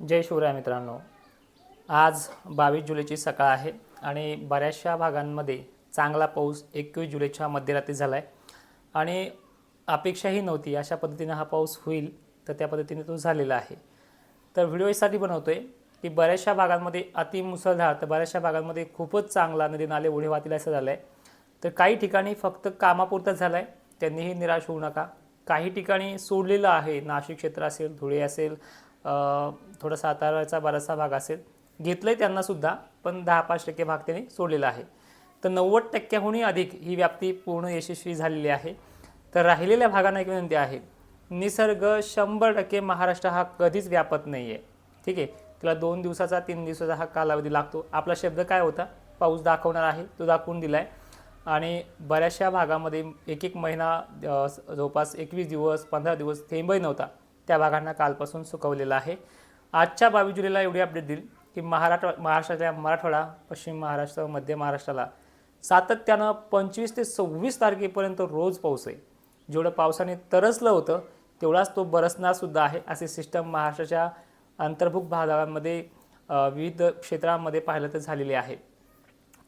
जय शिवराय मित्रांनो. आज बावीस जुलैची सकाळ आहे आणि बऱ्याचशा भागांमध्ये चांगला पाऊस एकवीस जुलैच्या मध्यरात्री झाला आहे आणि अपेक्षाही नव्हती अशा पद्धतीने हा पाऊस होईल तर त्या पद्धतीने तो झालेला आहे. तर व्हिडिओ यासाठी बनवतो आहे की बऱ्याचशा भागांमध्ये अति मुसळधार तर बऱ्याचशा भागांमध्ये खूपच चांगला नदी नाले ओढे वाहतील असं झालं आहे तर काही ठिकाणी फक्त कामापुरताच झालं आहे त्यांनीही निराश होऊ नका. काही ठिकाणी सोडलेलं आहे नाशिक क्षेत्र असेल धुळे असेल थोडा साताराचा बराचसा भाग असेल. घेतलं आहे त्यांनासुद्धा पण दहा पाच टक्के भाग त्यांनी सोडलेला आहे. तर नव्वद टक्क्याहूनही अधिक ही व्याप्ती पूर्ण यशस्वी झालेली आहे. तर राहिलेल्या भागांना एक विनंती आहे. निसर्ग शंभर टक्के महाराष्ट्र हा कधीच व्यापत नाही आहे ठीक आहे? त्याला दोन दिवसाचा तीन दिवसाचा हा कालावधी लागतो. आपला शब्द काय होता? पाऊस दाखवणार आहे तो दाखवून दिला आहे आणि बऱ्याचशा भागामध्ये एक एक महिना जवळपास एकवीस दिवस पंधरा दिवस थेंबही नव्हता. त्या भागांना कालपासून सुकवलेला आहे. आजच्या बावीस जुलैला एवढी अपडेट दिली की महाराष्ट्र महाराष्ट्राच्या मराठवाडा पश्चिम महाराष्ट्र मध्य महाराष्ट्राला सातत्यानं पंचवीस ते सव्वीस तारखेपर्यंत रोज पाऊस आहे. जेवढं पावसाने तरसलं होतं तेवढाच तो बरसणारसुद्धा आहे असे सिस्टम महाराष्ट्राच्या अंतर्भूत भागांमध्ये विविध क्षेत्रांमध्ये पाहिलं तर झालेले आहे.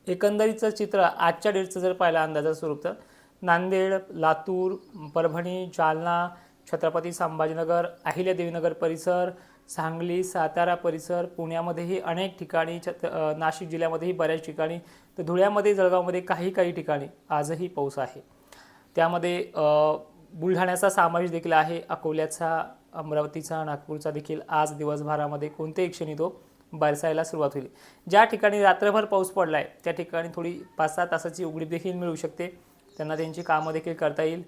एकंदरीचं चित्र आजच्या डेटचं जर पाहिलं अंदाजा स्वरूप तर नांदेड लातूर परभणी जालना छत्रपती संभाजीनगर अहिल्यादेवीनगर परिसर सांगली सातारा परिसर पुण्यामध्येही अनेक ठिकाणी छत नाशिक जिल्ह्यामध्येही बऱ्याच ठिकाणी तर धुळ्यामध्ये जळगावमध्ये काही काही ठिकाणी आजही पाऊस आहे. त्यामध्ये बुलढाण्याचा समावेश देखील आहे अकोल्याचा अमरावतीचा नागपूरचा देखील आज दिवसभरामध्ये कोणत्याही क्षणी तो बरसायला सुरुवात होईल. ज्या ठिकाणी रात्रभर पाऊस पडला आहे त्या ठिकाणी थोडी पाच सहा तासाची उघडीप देखील मिळू शकते. त्यांना त्यांची कामं देखील करता येईल.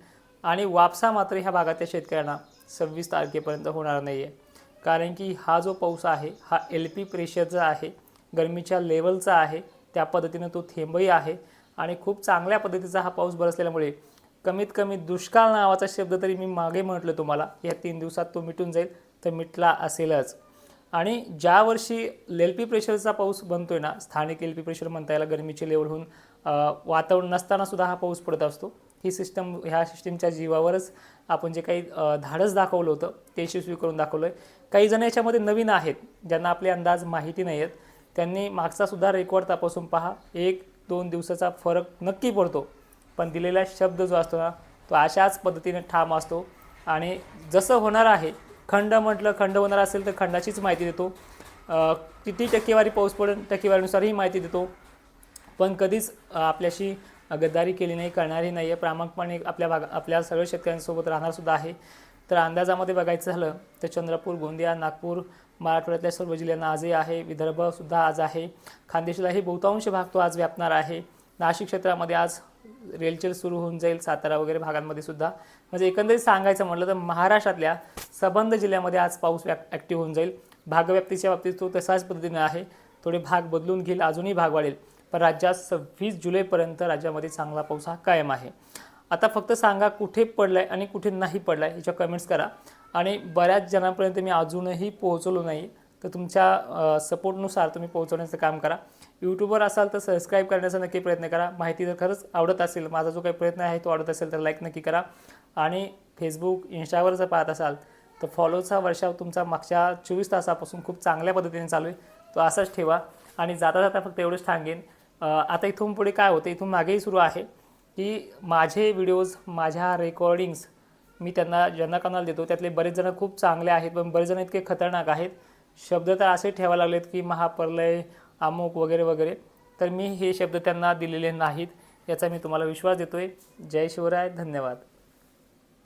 आणि वापसा मात्र ह्या भागातल्या शेतकऱ्यांना सव्वीस तारखेपर्यंत होणार नाही आहे कारण की हा जो पाऊस आहे हा एल पी प्रेशरचा आहे गरमीच्या लेवलचा आहे त्या पद्धतीनं तो थेंबही आहे आणि खूप चांगल्या पद्धतीचा हा पाऊस बरसल्यामुळे कमीत कमी दुष्काळ नावाचा शब्द तरी मी मागे म्हटलं तुम्हाला या तीन दिवसात तो मिटून जाईल तर मिटला असेलच. आणि ज्या वर्षी एल पी प्रेशरचा पाऊस बनतो आहे ना स्थानिक एल पी प्रेशर म्हणता याला गरमीची लेवल होऊन वातावरण नसताना सुद्धा हा पाऊस पडत असतो. ही सिस्टम ह्या सिस्टीमच्या जीवावरच आपण जे काही धाडस दाखवलं होतं ते यशस्वी करून दाखवलं आहे काही जण याच्यामध्ये नवीन आहेत ज्यांना आपले अंदाज माहिती नाही आहेत. त्यांनी मागचासुद्धा रेकॉर्ड तपासून पहा. एक दोन दिवसाचा फरक नक्की पडतो. पण दिलेला शब्द जो असतो ना तो अशाच पद्धतीने ठाम असतो. आणि जसं होणार आहे खंड म्हटलं खंड होणार असेल तर खंडाचीच माहिती देतो. किती टक्केवारी पाऊस पडेल टक्केवारीनुसार ही माहिती देतो. पण कधीच आपल्याशी गद्दारी केली नाही करणारही नाही आहे प्रामाणिकपणे आपल्या भाग आपल्या सगळ्या शेतकऱ्यांसोबत राहणारसुद्धा आहे. तर अंदाजामध्ये बघायचं झालं तर चंद्रपूर गोंदिया नागपूर मराठवाड्यातल्या सर्व जिल्ह्यांना आजही आहे. विदर्भसुद्धा आज आहे. खानदेशलाही बहुतांश भाग तो आज व्यापणार आहे. नाशिक क्षेत्रामध्ये आज रेलचेल सुरू होऊन जाईल सातारा वगैरे भागांमध्ये सुद्धा. म्हणजे एकंदरीत सांगायचं म्हटलं तर महाराष्ट्रातल्या सबंध जिल्ह्यामध्ये आज पाऊस ॲक्टिव्ह होऊन जाईल. भागव्याप्तीच्या बाबतीत तो तसाच पद्धतीने आहे. थोडे भाग बदलून घेईल अजूनही भाग वाढेल. पण राज्यात सव्वीस जुलैपर्यंत राज्यामध्ये चांगला पाऊस हा कायम आहे. आता फक्त सांगा कुठे पडलाय आणि कुठे नाही पडला आहे ह्याच्या कमेंट्स करा. आणि बऱ्याच जणांपर्यंत मी अजूनही पोहोचलो नाही तर तुमच्या सपोर्टनुसार तुम्ही पोहोचवण्याचं काम करा. यूट्यूबवर असाल तर सबस्क्राईब करण्याचा नक्की प्रयत्न करा. माहिती जर खरंच आवडत असेल माझा जो काही प्रयत्न आहे तो आवडत असेल तर लाईक नक्की करा. आणि फेसबुक इंस्टावर जर पाहत असाल तर फॉलोचा वर्षाव तुमचा मागच्या चोवीस तासापासून खूप चांगल्या पद्धतीने चालू आहे. तो असाच ठेवा. आणि जाता जाता फक्त एवढंच सांगेन आता इथून पुढे काय होतं इथून मागेही सुरू आहे की माझे व्हिडिओज माझ्या रेकॉर्डिंग्स मी त्यांना ज्यांना कनाल देतो त्यातले बरेच जण खूप चांगले आहेत पण बरेच जण इतके खतरनाक आहेत. शब्द तर असे ठेवायला लागलेत की महाप्रलय अमुक वगैरे वगैरे. तर मी हे शब्द त्यांना दिलेले नाहीत याचा मी तुम्हाला विश्वास देतो आहे जय शिवराय धन्यवाद.